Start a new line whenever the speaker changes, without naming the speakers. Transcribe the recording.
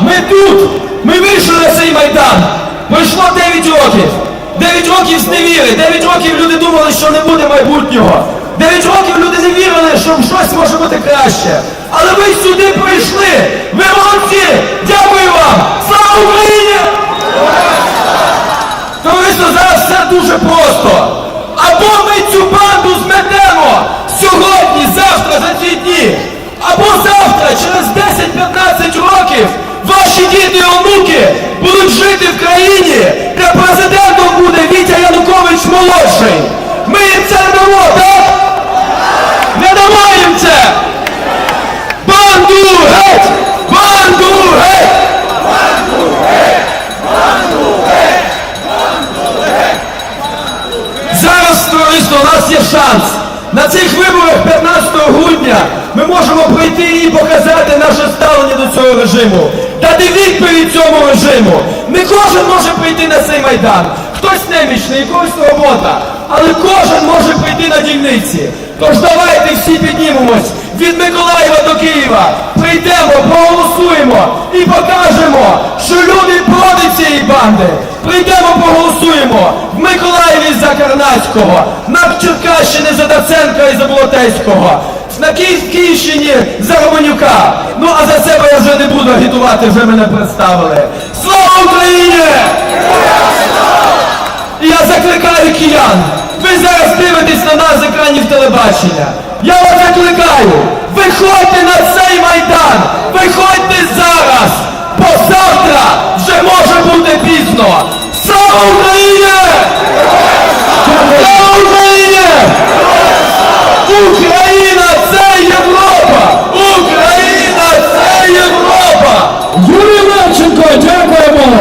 Ми тут! Ми вийшли на цей майдан! Пройшло 9 років! 9 років зневіри! 9 років люди думали, що не буде майбутнього! 9 років люди не вірили, що щось може бути краще! Але ви сюди прийшли! Ви молодці! Дякую вам! Слава Україні! Товариство, зараз все дуже просто. Або ми цю банду зметемо сьогодні, завтра, за ці дні. Або завтра, через 10-15 років, ваші діти і онуки будуть жити в країні, де президентом буде Вітя Янукович молодший. Ми їм це не дамо, так? Не дамо їм це! Банду геть! Банду геть! Зараз, товариство, у нас є шанс. На цих виборах 15 грудня ми можемо прийти і показати наше ставлення до цього режиму, дати відповідь цьому режиму. Не кожен може прийти на цей майдан. Хтось немічний, якогось робота, але кожен може прийти на дільниці. Тож давайте всі піднімемось від Миколаєва до Києва. Прийдемо, проголосуємо і покажемо, що люди проти цієї банди. Прийдемо, проголосуємо в Миколаєві за Карнацького, на за Даценка і за Болотейського, на Київщині за Романюка. Ну а за себе я вже не буду агітувати, вже мене представили. Слава Україні! І я закликаю киян. Ви зараз дивитесь на нас з екранів телебачення. Я вас закликаю. Виходьте на цей